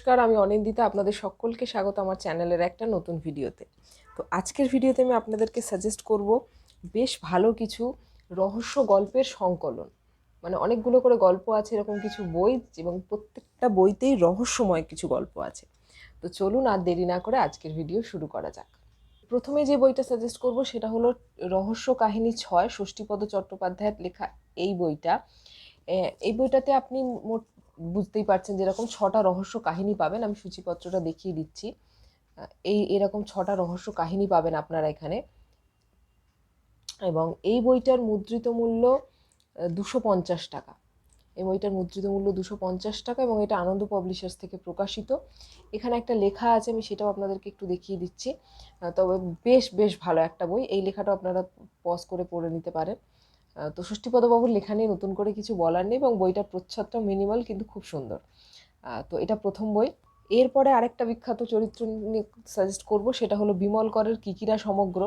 নমস্কার, আমি অনিন্দিতা। আপনাদের সকলকে স্বাগত আমার চ্যানেলের একটা নতুন ভিডিওতে। তো আজকের ভিডিওতে আমি আপনাদেরকে সাজেস্ট করব বেশ ভালো কিছু রহস্য গল্পের সংকলন। মানে অনেকগুলো করে গল্প আছে, এরকম কিছু বই এবং প্রত্যেকটা বইতেই রহস্যময় কিছু গল্প আছে। তো চলুন আর দেরি না করে আজকের ভিডিও শুরু করা যাক। প্রথমে যে বইটা সাজেস্ট করব সেটা হলো রহস্য কাহিনী ছয় ষষ্ঠীপদ চট্টোপাধ্যায়ের লেখা এই বইটা। এই বইটাতে আপনি মোট বুঝতেই পারছেন যেরকম ছটা রহস্য কাহিনী পাবেন, আমি সূচিপত্রটা দেখিয়ে দিচ্ছি। এই এরকম ছটা রহস্য কাহিনী পাবেন আপনারা এখানে। এবং এই বইটার মুদ্রিত মূল্য দুশো পঞ্চাশ টাকা। এই বইটার মুদ্রিত মূল্য দুশো পঞ্চাশ টাকা এবং এটা আনন্দ পাবলিশার্স থেকে প্রকাশিত। এখানে একটা লেখা আছে, আমি সেটাও আপনাদেরকে একটু দেখিয়ে দিচ্ছি। তবে বেশ বেশ ভালো একটা বই। এই লেখাটা আপনারা পজ করে পড়ে নিতে পারেন। তো ষষ্ঠীপদবাবুর লেখা নিয়ে নতুন করে কিছু বলার নেই এবং বইটার প্রচ্ছদটা মিনিমাল কিন্তু খুব সুন্দর। তো এটা প্রথম বই। এরপরে আরেকটা বিখ্যাত চরিত্র নিয়ে সাজেস্ট করব, সেটা হলো বিমল করের কিকিরা সমগ্র।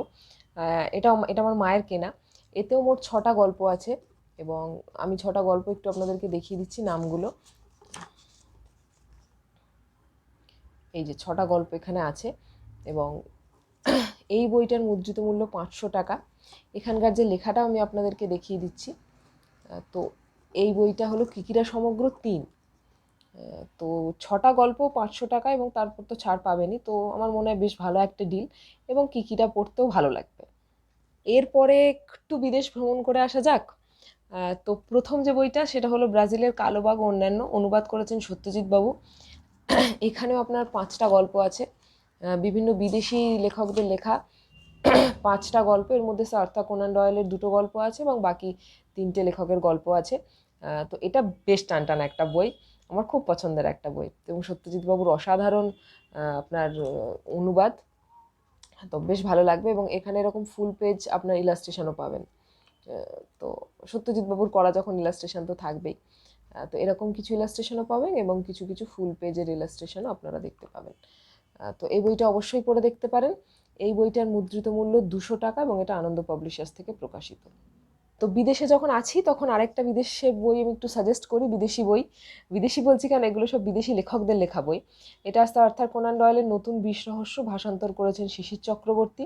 এটা এটা আমার মায়ের কেনা। এতেও মোট ছটা গল্প আছে এবং আমি ছটা গল্প একটু আপনাদেরকে দেখিয়ে দিচ্ছি নামগুলো। এই যে ছটা গল্প এখানে আছে এবং এই বইটার মুদ্রিত মূল্য পাঁচশো টাকা। এখানকার যে লেখাটা আমি আপনাদেরকে দেখিয়ে দিচ্ছি। তো এই বইটা হলো কিকিরা সমগ্র তিন। তো ছটা গল্প পাঁচশো টাকা এবং তারপর তো ছাড় পাবেনই। তো আমার মনে হয় বেশ ভালো একটা ডিল এবং কিকিটা পড়তেও ভালো লাগবে। এরপরে একটু বিদেশ ভ্রমণ করে আসা যাক। তো প্রথম যে বইটা সেটা হলো ব্রাজিলের কালোবাগ অন্যান্য। অনুবাদ করেছেন সত্যজিৎ বাবু। এখানেও আপনার পাঁচটা গল্প আছে। বিভিন্ন বিদেশি লেখকদের লেখা পাঁচটা গল্প। এর মধ্যে সার্থা কোনান ডয়েলের দুটো গল্প আছে এবং বাকি তিনটে লেখকের গল্প আছে। তো এটা বেশ টানটান একটা বই। আমার খুব পছন্দের একটা বই। এবং সত্যজিৎ বাবুর অসাধারণ আপনার অনুবাদ। তো বেশ ভালো লাগবে এবং এখানে এরকম ফুল পেজ আপনার ইলাস্ট্রেশনও পাবেন। তো সত্যজিৎ বাবুর করা যখন ইলাস্ট্রেশন তো থাকবেই। তো এরকম কিছু ইলাস্ট্রেশনও পাবেন এবং কিছু কিছু ফুল পেজের ইলাস্ট্রেশনও আপনারা দেখতে পাবেন। তো এই বইটা অবশ্যই পড়ে দেখতে পারেন। এই বইটার মুদ্রিত মূল্য দুশো টাকা এবং এটা আনন্দ পাবলিশার্স থেকে প্রকাশিত। তো বিদেশে যখন আছি, তখন আরেকটা বিদেশের বই আমি একটু সাজেস্ট করি, বিদেশি বই। বিদেশি বলছি কেন? এগুলো সব বিদেশি লেখকদের লেখা বই। এটা আসতে অর্থাৎ কোনান ডয়েলের নতুন বিষ রহস্য ভাষান্তর করেছেন শিশির চক্রবর্তী।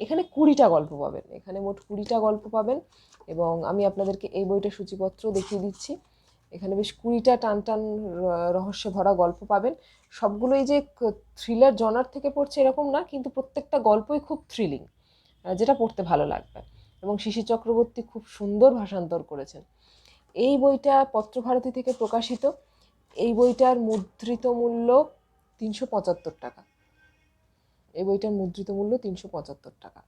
এখানে কুড়িটা গল্প পাবেন। এখানে মোট কুড়িটা গল্প পাবেন এবং আমি আপনাদেরকে এই বইটা সূচিপত্র দেখিয়ে দিচ্ছি। এখানে বেশ কুড়িটা টান টান রহস্যে ভরা গল্প পাবেন। সবগুলোই যে থ্রিলার জনার থেকে পড়ছে এরকম না, কিন্তু প্রত্যেকটা গল্পই খুব থ্রিলিং যেটা পড়তে ভালো লাগবে। এবং শিশির চক্রবর্তী খুব সুন্দর ভাষান্তর করেছেন। এই বইটা পত্রভারতী থেকে প্রকাশিত। এই বইটার মুদ্রিত মূল্য তিনশো পঁচাত্তর টাকা। এই বইটার মুদ্রিত মূল্য তিনশো পঁচাত্তর টাকা।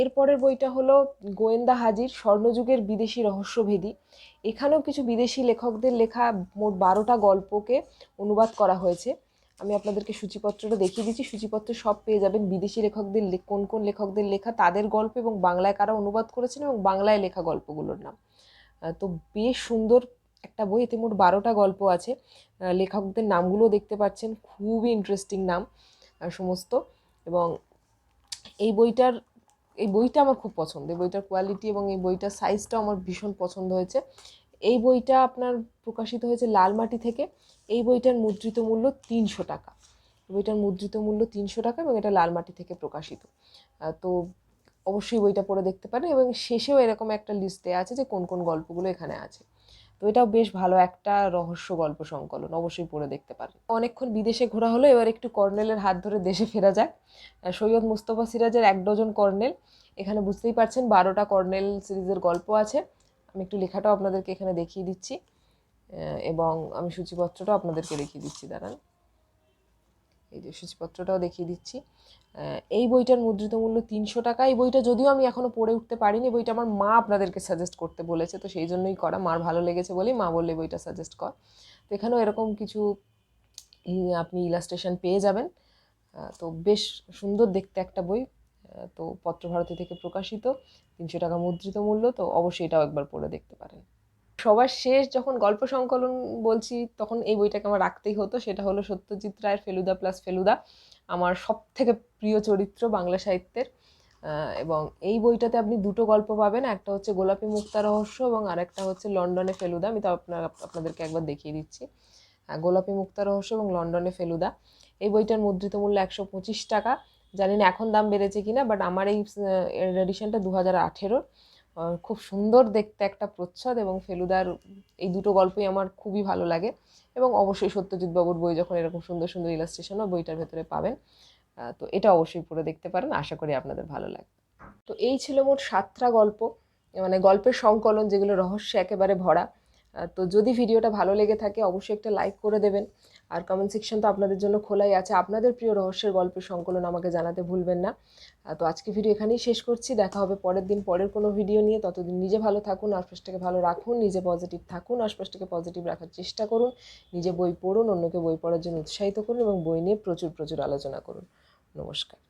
এরপরের বইটা হলো গোয়েন্দা হাজির, স্বর্ণযুগের বিদেশি রহস্যভেদী। এখানেও কিছু বিদেশি লেখকদের লেখা মোট বারোটা গল্পকে অনুবাদ করা হয়েছে। আমি আপনাদেরকে সূচিপত্রটা দেখিয়ে দিচ্ছি। সূচিপত্র সব পেয়ে যাবেন বিদেশি লেখকদের কোন কোন লেখকদের লেখা, তাদের গল্প এবং বাংলায় কারা অনুবাদ করেছেন এবং বাংলায় লেখা গল্পগুলোর নাম। তো বেশ সুন্দর একটা বই। এতে মোট বারোটা গল্প আছে। লেখকদের নামগুলো দেখতে পাচ্ছেন। খুবই ইন্টারেস্টিং নাম সমস্ত। এবং এই বইটার এই বইটা আমার খুব পছন্দ। এই বইটার কোয়ালিটি এবং এই বইটার সাইজটাও আমার ভীষণ পছন্দ হয়েছে। এই বইটা আপনার প্রকাশিত হয়েছে লালমাটি থেকে। এই বইটার মুদ্রিত মূল্য তিনশো টাকা। বইটার মুদ্রিত মূল্য তিনশো টাকা এবং এটা লালমাটি থেকে প্রকাশিত। তো অবশ্যই বইটা পড়ে দেখতে পারেন এবং শেষেও এরকম একটা লিস্ট দেওয়া আছে যে কোন কোন গল্পগুলো এখানে আছে। তো এটাও বেশ ভালো একটা রহস্য গল্প সংকলন, অবশ্যই পড়ে দেখতে পারেন। অনেকক্ষণ বিদেশে ঘোরা হলো, এবার একটু কর্নেলের হাত ধরে দেশে ফেরা যাক। সৈয়দ মুস্তফা সিরাজের এক ডজন কর্নেল। এখানে বুঝতেই পারছেন বারোটা কর্নেল সিরিজের গল্প আছে। আমি একটু লেখাটাও আপনাদেরকে এখানে দেখিয়ে দিচ্ছি এবং আমি সূচিপত্রটাও আপনাদেরকে দেখিয়ে দিচ্ছি, দাঁড়ান। এই যে সূচিপত্রটাও দেখিয়ে দিচ্ছি। এই বইটার মুদ্রিত মূল্য তিনশো টাকা। এই বইটা যদিও আমি এখনও পড়ে উঠতে পারিনি, বইটা আমার মা আপনাদেরকে সাজেস্ট করতে বলেছে, তো সেই জন্যই করা। মার ভালো লেগেছে বলেই মা বললে বইটা সাজেস্ট কর। তো এখানেও এরকম কিছু আপনি ইলাস্ট্রেশন পেয়ে যাবেন। তো বেশ সুন্দর দেখতে একটা বই। তো পত্রভারতী থেকে প্রকাশিত, তিনশো টাকা মুদ্রিত মূল্য, তো অবশ্যই এটাও একবার পড়ে দেখতে পারেন। সবার শেষ যখন গল্প সংকলন বলছি, তখন এই বইটাকে আমার রাখতেই হতো। সেটা হলো সত্যজিৎ রায়ের ফেলুদা প্লাস ফেলুদা, আমার সব থেকে প্রিয় চরিত্র বাংলা সাহিত্যের। এবং এই বইটাতে আপনি দুটো গল্প পাবেন, একটা হচ্ছে গোলাপি মুক্তা রহস্য এবং আরেকটা হচ্ছে লন্ডনে ফেলুদা। আমি তো আপনার, আপনাদেরকে একবার দেখিয়ে দিচ্ছি। গোলাপি মুক্তা রহস্য এবং লন্ডনে ফেলুদা। এই বইটার মুদ্রিত মূল্য একশো পঁচিশ টাকা। জানি না এখন দাম বেড়েছে কিনা বাট আমার এই এডিশনটা দু হাজার আঠেরোর। খুব সুন্দর দেখতে একটা প্রচ্ছদ এবং ফেলুদার এই দুটো গল্পই আমার খুবই ভালো লাগে। এবং অবশ্যই সত্যজিৎ বাবুর বই যখন এরকম সুন্দর সুন্দর ইলাস্ট্রেশনও বইটার ভেতরে পাবেন তো এটা অবশ্যই পড়ে দেখতে পারেন, আশা করি আপনাদের ভালো লাগবে। তো এই ছিল মোট সাতটা গল্প মানে গল্পের সংকলন যেগুলো রহস্য একেবারে ভরা তো যদি ভিডিওটা ভালো লেগে থাকে, অবশ্যই একটা লাইক করে দেবেন। আর কমেন্ট সেকশন তো আপনাদের জন্য খোলাই আছে। আপনাদের প্রিয় রহস্যের গল্পের সংকলন আমাকে জানাতে ভুলবেন না। তো আজকে ভিডিও এখানেই শেষ করছি। দেখা হবে পরের দিন পরের কোনো ভিডিও নিয়ে। ততদিন নিজে ভালো থাকুন, আশপাশটাকে ভালো রাখুন, নিজে পজিটিভ থাকুন, আশপাশটাকে পজিটিভ রাখার চেষ্টা করুন, নিজে বই পড়ুন, অন্যকে বই পড়ার জন্য উৎসাহিত করুন এবং বই নিয়ে প্রচুর প্রচুর আলোচনা করুন। নমস্কার।